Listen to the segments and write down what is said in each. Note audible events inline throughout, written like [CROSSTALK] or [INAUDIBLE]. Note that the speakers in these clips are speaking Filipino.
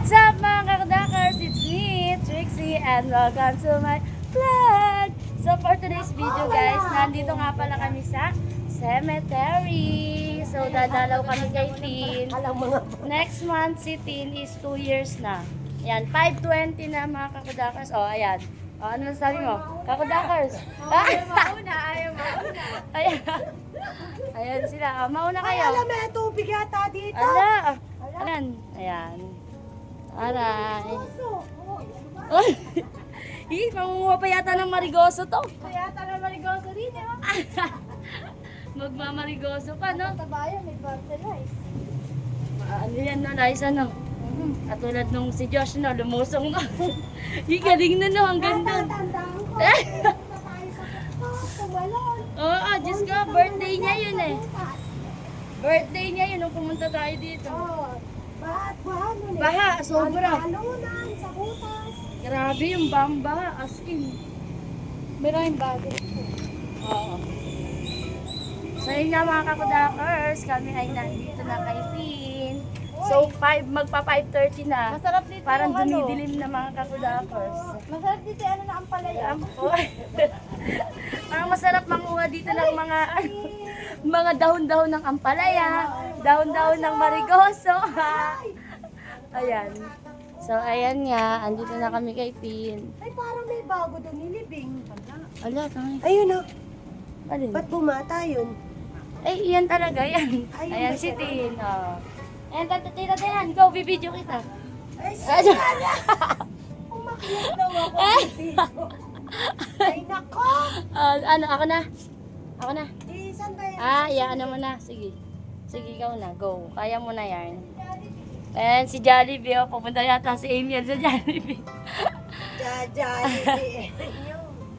What's up mga kakadakers? It's me, Trixie, and welcome to my vlog! So for today's video guys, nandito nga pala kami sa cemetery. So dadalaw kami kay Tin. Next month si Tin is 2 years na. Ayan, 520 na mga kakadakers. Oh, ayan. Oh, ano sabi mo? Kakadakers. Ayaw [LAUGHS] mauna, ayaw mauna. Ayan. Ayan sila. Oh, mauna Ay, kayo. alam mo, tubig yata dito. Ala! Ayan. Ayan. Aray. Ay! [LAUGHS] Ih, mangunguha pa yata ng marigoso to. Kaya tala marigoso rin, eh. [LAUGHS] Magmamarigoso pa, no? Tabayan, may fertilize. Ah, ano yan, no? Nice, ano? Katulad nung si Josh, no? Lumusong, no? [LAUGHS] Ih, galing na, no? Ang ganda. Tatandaan ko. Oo, oh, Diyos ko, birthday niya yun, eh. Birthday niya yun, nung pumunta tayo dito. Oh, eh. Baha, sobra. Talunan sa butas. Grabe yung bamba, as in. Maraming bagay. Oo. So yun nga mga kakudakers, kami ay nandito na kay Tin. So 5, magpa 5.30 na. Masarap dito Parang yung ano. dumidilim na mga kakudakers. Masarap dito ano na ang palaya. [LAUGHS] Parang masarap manguha dito ng mga ano, mga dahon-dahon ng ampalaya, dahon-dahon ng marigoso. [LAUGHS] ayan. So ayan nga, andito na kami kay Tin. Ay, parang may bago doon nilibing. Ala, kami. Ayun na. Alin? Ba't bumata yun? Eh, iyan talaga, yan. Ay, Ayan si Tin. Oh. Ayan, tata, tita, Tin. Go, bibidyo kita. Ay, [LAUGHS] Ano? [LAUGHS] Umakyat daw ako [LAUGHS] dito. Ay, nako! Ah, ano, ako na? Ako na. Eh, saan ba yan? Ah, iyaan mo na. Sige. Sige, ikaw na. Go. Kaya mo na yan. Ayan, si Jollibee. Oh, pupunta yata si Amiel sa Jollibee. Jajali.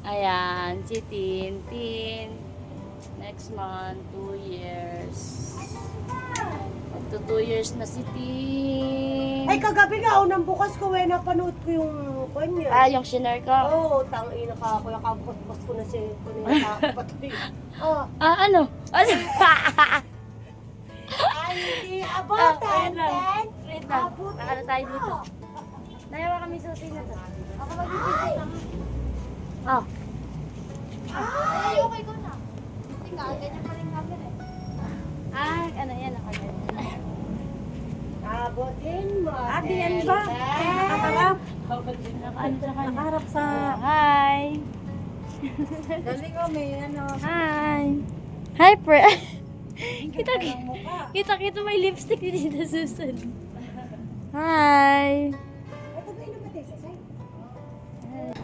Ayan, si Tin. Tin. Next month, two years. Magto two years na si Tin. Ay, kagabi nga, unang bukas ko, eh, napanood ko yung kanya. Ah, yung shinare ko. Oo, oh, tangina ka ako, nakabukos ko na si yung kapatid. Oh, [LAUGHS] Ah, ano? Ano? [LAUGHS] ay, hindi, Ah, abutan, wait lang. ten. Wait lang. Abutan Nakala tayo dito. Nayawa kami susi na to. Ako magbibigay lang. Oh. Ay, okay ko na. Tingnan, ganyan pa rin camera eh. Ah, ano yan ako yan. Mo. Ate, yan ba? Nakaharap. Nakaharap sa... Hi! Galing ko, may ano. Hi! Hi, pre! kita, kita, kita may lipstick dito sa Susan. Hi! Ito ba yung namatay sa side?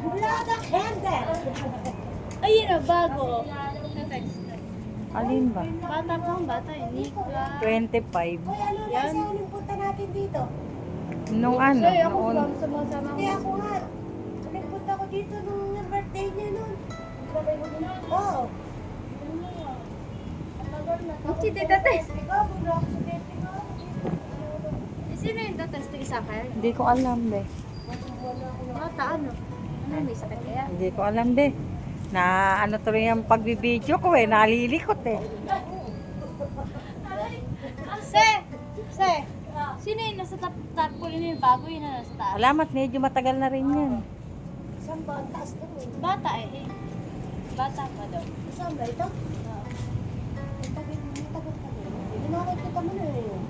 Wala na candle. Alin ba? Bata pa ang bata, eh. Nikla. 25. Uy, ano na sa uling punta natin dito? Nung ano? Noon, sama-sama. Hindi ako nga. Nagpunta ko dito nung birthday niya nun. Oo. Si Tita Tess. Ikaw, bumula ako sa birthday ko. Sino yung tatesting sa akin? hindi ko alam be. Bata, ano? Ano, may sakit kaya? Hindi ko alam be. Na ano to rin yung pagbibideo ko eh, nalilikot eh. Se! Se! Sino yung nasa top ko yun yung bago yun na nasa taas? Alamat, medyo matagal na rin yan. Saan ba? Ang taas na mo. Bata eh. eh. Bata pa daw. Saan ba ito? Ang tagal, ang tagal pa rin. Hindi nakikita mo na yun.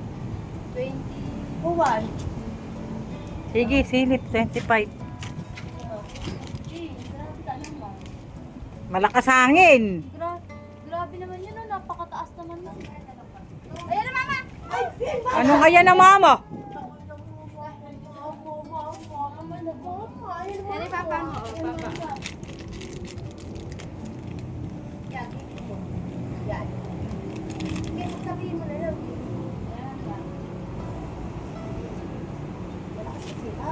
20. Uwan. Sige, silip, 25. Eh, grabe ka naman. Malakas hangin. Gra grabe naman yun, oh. napakataas naman nun. Ayan na, mama! Ay, yan ba? Ano kaya na mama? Yung papa mo, oh, papa. Yan. Yan. Kaya sabihin mo na lang. Wala kasi sila.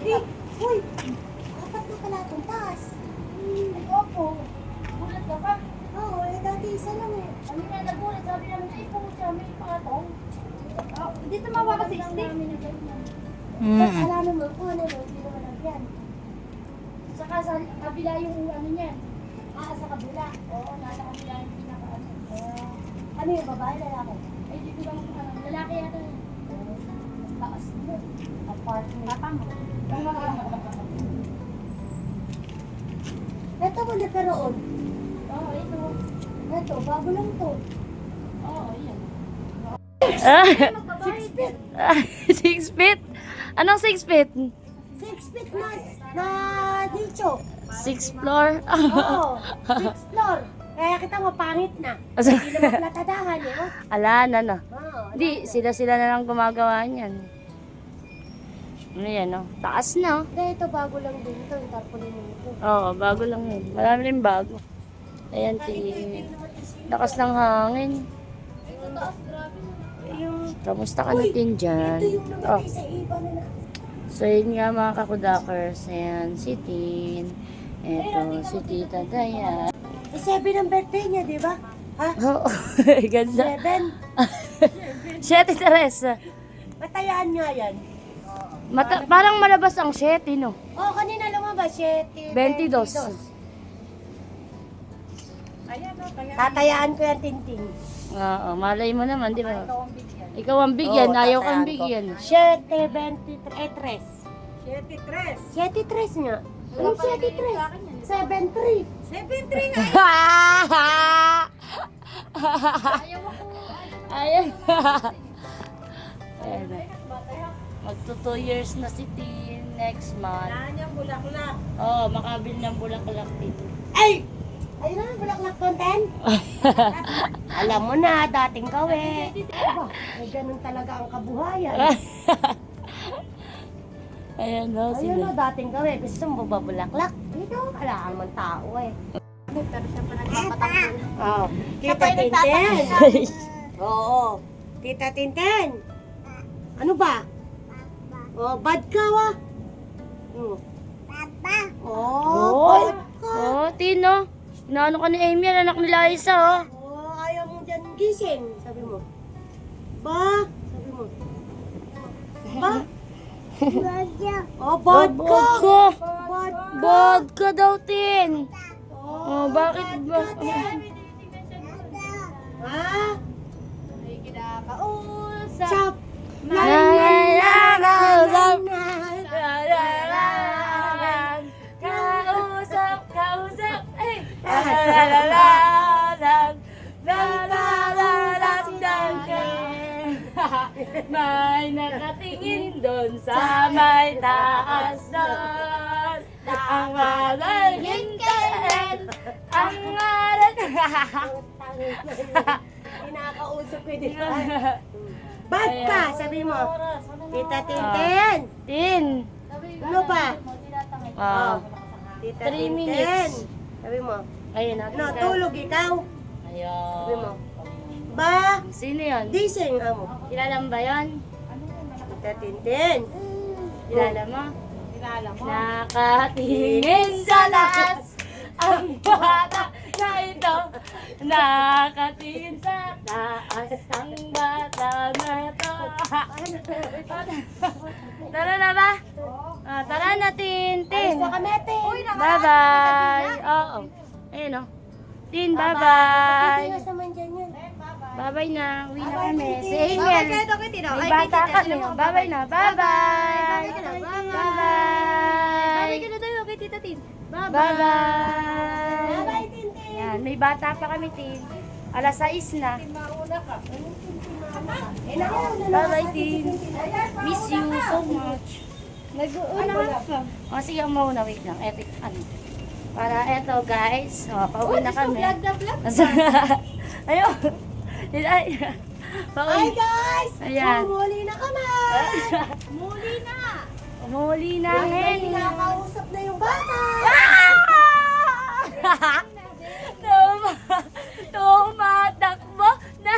Di, uy! Apat na pala itong taas. Ay, opo. Gulat ka pa. Oo, eh dati isa lang eh. Ano nga nagulat, sabi namin, ay pucha, may pangatong. Hindi tumawa kasi stick. Mm. Wala naman po, ano, hindi naman lang yan. Saka sa kabila yung ano niyan. Ah, sa kabila. Oo, nasa kabila yung pinaka ano. Ano yung babae, lalaki? Ay, di ko lang ano, lalaki yata yun. Taas na. apartment. Papa mo. [LAUGHS] Ito mo nagkaroon. Oo, ito. Ito, bago lang to. Oo, yan. Six feet. [LAUGHS] six feet? Anong six feet? Six feet na, na nicho. Six floor? Oo, [LAUGHS] six floor. Kaya kita mo, pangit na. Hindi na maplatadahan eh. Oh. Ala na na. Oo, Hindi, sila-sila na lang gumagawa niyan. Ano yan, no? Taas na, oh. Hindi, ito bago lang din ito. Yung tarpaulin mo ito. Oo, bago lang yun. Marami rin bago. Ayan, ti. Lakas ng hangin. Yung, Kamusta ka natin dyan? Oh, so yun nga mga kakudakers. Ayan, si Tin. Eto, si Tita Daya. Eh, seven ang birthday niya, di ba? Ha? Oo, [LAUGHS] ganda. Seven? [LAUGHS] Tita Teresa. Matayaan nga yan. Mata- parang malabas ang 7, no? Oh, kanina lumabas, 7. 22. Tatayaan ko yan, Tintin. Oo, malay mo naman, di ba? Ikaw ang bigyan, Oo, ayaw kang ko. bigyan. 7, 23, eh, 3. 7 7, 3 nga. Anong 7, 3? 7, 3. 7 nga. Ayan. Ayan na. Magto 2 years na si Tin next month. Nanyang bulaklak. Oo, oh, makabili ng bulaklak din. Ay! Ayun na, bulaklak content. [LAUGHS] Alam mo na, dating kawe. Aba, ay ganun talaga ang kabuhayan. [LAUGHS] Ayan no, Ayun sila. na, dating kawe. Gusto mo ba bulaklak? Dito, kailangan naman tao eh. Pero siya pa nagpapatakbo. [LAUGHS] Oo. Tita Tintin. Oo. Tita Tintin. Ano ba? Oh, bad ka wa. Hmm. Papa. Oh, Oy! bad ka. Oh, Tino. Inaano ka ni Amy, anak ni Liza, oh. Gising. Sabi mo. Ba? Sabi mo. Ba? Oh, bad ka. Bad ka. Bad ka. Bad ka daw, Tin. Oh, Oh, bakit ba? Ha? Kausap. Chop. Nangangausap. Na. Kausap, kausap. Ay! May nakatingin doon sa may taas doon. Ang malaging kain. Ang ngalan. [LAUGHS] Kinakausap ko din. Bad ka, sabi mo. Tita Tintin. Tin. Ano ba? Ah. Tita Three Tintin. Sabi mo. Ayun. No, tulog ikaw. Sabi mo. Ba? Sino yan? Dising amo. Kilala mo ba yan? Tita Tintin. Kilala mo? Kilala mo. Nakatingin sa lakas ang bata na ito. Nakatingin sa taas ang bata na ito. Tara na ba? Ah, tara na, Tin. Tin. Sa kamete. Bye-bye. Oo. Ayun o. Tin, bye-bye. Bye-bye na. Uwi na kami. Si Emil. May bata kami. Bye-bye na. Bye-bye. Bye-bye. Bye ka na tayo kay Tita Tin. Bye-bye. Bye-bye, Tintin. Yan, may bata pa kami, Tin. Alas 6 na. Eh, naku, na Bye-bye, Tin. Miss you so much. Nag-uuna ka. O, sige, mauna. Wait lang. Eto, ano. Para eto, guys. O, pauwi na kami. [LAUGHS] Ayun. Ay, [LAUGHS] Hi guys! Ayan. Muli na kami! Muli [LAUGHS] na! Umuli na May ngayon. nakakausap na yung bata! [LAUGHS] Tuma, tumatakbo na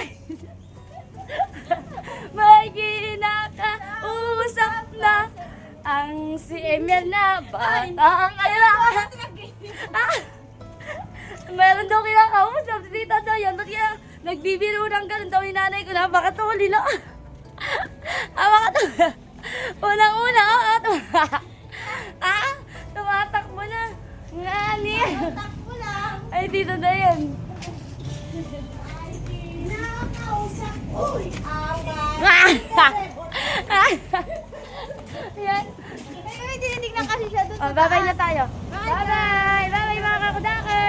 may kinakausap na ang si Emil na batang kailangan. Ah! Meron daw kinakausap si Tita Dayan. Ba't nagbibiro ng ganun daw yung nanay ko na baka tuli lang. [LAUGHS] Ah, baka tuli. Unang-una, ah, [LAUGHS] ah, tumatakbo na. Nga niya. Takbo lang! Ay, Tita Dayan. Nakakausap! Uy! Awa! [LAUGHS] yan. May tinitignan kasi siya doon Oh, bye-bye na tayo. Bye-bye! Bye-bye mga kakudakas!